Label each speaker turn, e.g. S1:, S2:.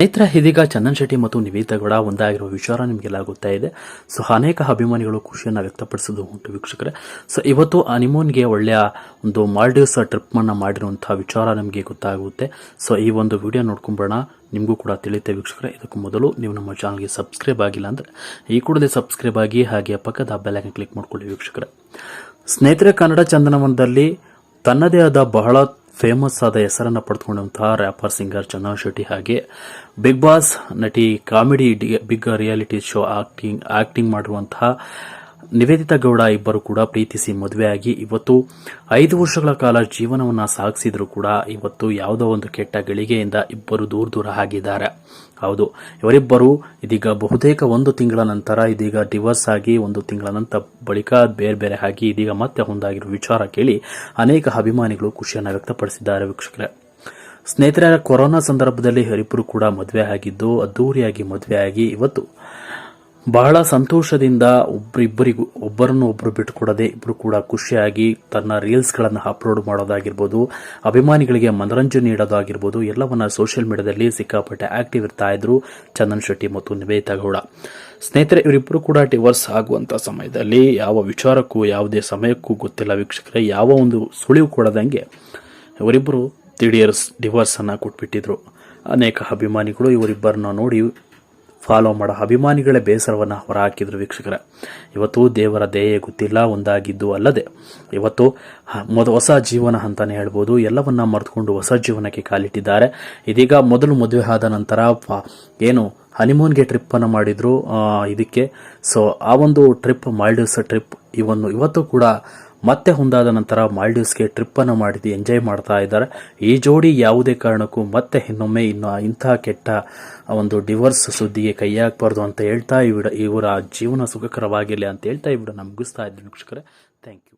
S1: ಸ್ನೇಹಿತರೆ, ಇದೀಗ ಚಂದನ್ ಶೆಟ್ಟಿ ಮತ್ತು ನಿವೇದಿತಾ ಗೌಡ ಒಂದಾಗಿರುವ ವಿಚಾರ ನಿಮಗೆಲ್ಲ ಗೊತ್ತಾ ಇದೆ. ಸೊ, ಅನೇಕ ಅಭಿಮಾನಿಗಳು ಖುಷಿಯನ್ನು ವ್ಯಕ್ತಪಡಿಸೋದು ಉಂಟು ವೀಕ್ಷಕರೇ. ಸೊ, ಇವತ್ತು ಅನಿಮೋನ್ಗೆ ಒಳ್ಳೆಯ ಒಂದು ಮಾಲ್ಡೀವ್ಸ್ ಟ್ರಿಪ್ ಅನ್ನ ಮಾಡಿರುವಂತಹ ವಿಚಾರ ನಿಮಗೆ ಗೊತ್ತಾಗುತ್ತೆ. ಸೊ, ಈ ಒಂದು ವಿಡಿಯೋ ನೋಡ್ಕೊಂಬೋಣ ನಿಮಗೂ ಕೂಡ ತಿಳಿಯುತ್ತೆ ವೀಕ್ಷಕರೇ. ಇದಕ್ಕೂ ಮೊದಲು ನೀವು ನಮ್ಮ ಚಾನಲ್ಗೆ ಸಬ್ಸ್ಕ್ರೈಬ್ ಆಗಿಲ್ಲ ಅಂದರೆ ಈ ಕೂಡಲೇ ಸಬ್ಸ್ಕ್ರೈಬ್ ಆಗಿ ಹಾಗೆ ಪಕ್ಕದ ಬೆಲ್ಲೈಕನ್ ಕ್ಲಿಕ್ ಮಾಡ್ಕೊಳ್ಳಿ ವೀಕ್ಷಕರೇ. ಸ್ನೇಹಿತರೆ, ಕನ್ನಡ ಚಂದನವನದಲ್ಲಿ ತನ್ನದೇ ಆದ ಬಹಳ ಫೇಮಸ್ ಆದ ಹೆಸರನ್ನು ಪಡೆದುಕೊಂಡಂತಹ ರ್ಯಾಪರ್ ಸಿಂಗರ್ ಚಂದನ್ ಶೆಟ್ಟಿ ಹಾಗೆ ಬಿಗ್ ಬಾಸ್ ನಟಿ comedy big reality show acting acting ಮಾಡಿರುವಂತಹ ನಿವೇದಿತಾ ಗೌಡ ಇಬ್ಬರು ಕೂಡ ಪ್ರೀತಿಸಿ ಮದುವೆಯಾಗಿ ಇವತ್ತು ಐದು ವರ್ಷಗಳ ಕಾಲ ಜೀವನವನ್ನು ಸಾಗಿಸಿದ್ರು ಕೂಡ ಇವತ್ತು ಯಾವುದೋ ಒಂದು ಕೆಟ್ಟ ಗಳಿಗೆಯಿಂದ ಇಬ್ಬರು ದೂರ ದೂರ ಆಗಿದ್ದಾರೆ. ಹೌದು, ಇವರಿಬ್ಬರು ಇದೀಗ ಬಹುತೇಕ ಒಂದು ತಿಂಗಳ ನಂತರ, ಇದೀಗ ಡಿವೋರ್ಸ್ ಆಗಿ ಒಂದು ತಿಂಗಳ ನಂತರ ಬಳಿಕ ಬೇರೆ ಬೇರೆ ಆಗಿ ಇದೀಗ ಮತ್ತೆ ಒಂದಾಗಿರುವ ವಿಚಾರ ಕೇಳಿ ಅನೇಕ ಅಭಿಮಾನಿಗಳು ಖುಷಿಯನ್ನು ವ್ಯಕ್ತಪಡಿಸಿದ್ದಾರೆ ವೀಕ್ಷಕರೇ. ಸ್ನೇಹಿತರ, ಕೊರೋನಾ ಸಂದರ್ಭದಲ್ಲಿ ಹರಿಪುರು ಕೂಡ ಮದುವೆ ಆಗಿದ್ದು, ಅದ್ದೂರಿಯಾಗಿ ಮದುವೆಯಾಗಿ ಇವತ್ತು ಬಹಳ ಸಂತೋಷದಿಂದ ಒಬ್ಬರಿಬ್ಬರಿಗೂ ಒಬ್ಬರನ್ನು ಒಬ್ಬರು ಬಿಟ್ಟುಕೊಡದೆ ಇಬ್ಬರು ಕೂಡ ಖುಷಿಯಾಗಿ ತನ್ನ ರೀಲ್ಸ್ಗಳನ್ನು ಅಪ್ಲೋಡ್ ಮಾಡೋದಾಗಿರ್ಬೋದು, ಅಭಿಮಾನಿಗಳಿಗೆ ಮನರಂಜನೆ ನೀಡೋದಾಗಿರ್ಬೋದು, ಎಲ್ಲವನ್ನ ಸೋಷಿಯಲ್ ಮೀಡಿಯಾದಲ್ಲಿ ಸಿಕ್ಕಾಪಟ್ಟೆ ಆಕ್ಟಿವ್ ಇರ್ತಾ ಇದ್ರು ಚಂದನ್ ಶೆಟ್ಟಿ ಮತ್ತು ನಿವೇದಿತಾ ಗೌಡ. ಸ್ನೇಹಿತರೆ ಇವರಿಬ್ಬರು ಕೂಡ ಡಿವರ್ಸ್ ಆಗುವಂಥ ಸಮಯದಲ್ಲಿ ಯಾವ ವಿಚಾರಕ್ಕೂ, ಯಾವುದೇ ಸಮಯಕ್ಕೂ ಗೊತ್ತಿಲ್ಲ ವೀಕ್ಷಕರೇ, ಯಾವ ಒಂದು ಸುಳಿವು ಕೊಡದಂಗೆ ಇವರಿಬ್ಬರು ದಿಢೀರ್ ಡಿವರ್ಸ್ ಅನ್ನ ಕೊಟ್ಬಿಟ್ಟಿದ್ರು. ಅನೇಕ ಅಭಿಮಾನಿಗಳು ಇವರಿಬ್ಬರನ್ನ ನೋಡಿ ಫಾಲೋ ಮಾಡೋ ಅಭಿಮಾನಿಗಳೇ ಬೇಸರವನ್ನು ಹೊರಹಾಕಿದ್ರು ವೀಕ್ಷಕರ. ಇವತ್ತು ದೇವರ ದೇಹ ಗೊತ್ತಿಲ್ಲ, ಒಂದಾಗಿದ್ದು ಅಲ್ಲದೆ. ಇವತ್ತು ಮೊದ ಹೊಸ ಜೀವನ ಅಂತಾನೆ ಹೇಳ್ಬೋದು. ಎಲ್ಲವನ್ನ ಮರೆತುಕೊಂಡು ಹೊಸ ಜೀವನಕ್ಕೆ ಕಾಲಿಟ್ಟಿದ್ದಾರೆ. ಇದೀಗ ಮೊದಲು ಮದುವೆ ಆದ ನಂತರ ಏನು ಹನಿಮೂನ್ಗೆ ಟ್ರಿಪ್ಪನ್ನು ಮಾಡಿದ್ರು. ಇದಕ್ಕೆ ಸೊ ಆ ಒಂದು ಟ್ರಿಪ್ ಮಾಲ್ಡೀವ್ಸ್ ಟ್ರಿಪ್ ಇವನ್ನು ಇವತ್ತು ಕೂಡ ಮತ್ತೆ ಹೊಂದಾದ ನಂತರ ಮಾಲ್ಡೀವ್ಸ್ಗೆ ಟ್ರಿಪ್ ಅನ್ನು ಮಾಡಿದ್ದು ಎಂಜಾಯ್ ಮಾಡ್ತಾ ಇದ್ದಾರೆ. ಈ ಜೋಡಿ ಯಾವುದೇ ಕಾರಣಕ್ಕೂ ಮತ್ತೆ ಇನ್ನೊಮ್ಮೆ ಇನ್ನು ಇಂತಹ ಕೆಟ್ಟ ಒಂದು ಡಿವೋರ್ಸ್ ಸುದ್ದಿಗೆ ಕೈ ಹಾಕಬಾರ್ದು ಅಂತ ಹೇಳ್ತಾ ಇವಿಡ ಇವರ ಜೀವನ ಸುಖಕರವಾಗಿರಲಿ ಅಂತ ಹೇಳ್ತಾ ಇವಿಡ ನಮ್ಗಿಸ್ತಾ ಇದ್ದೀನಿ ವೀಕ್ಷಕರೇ. Thank you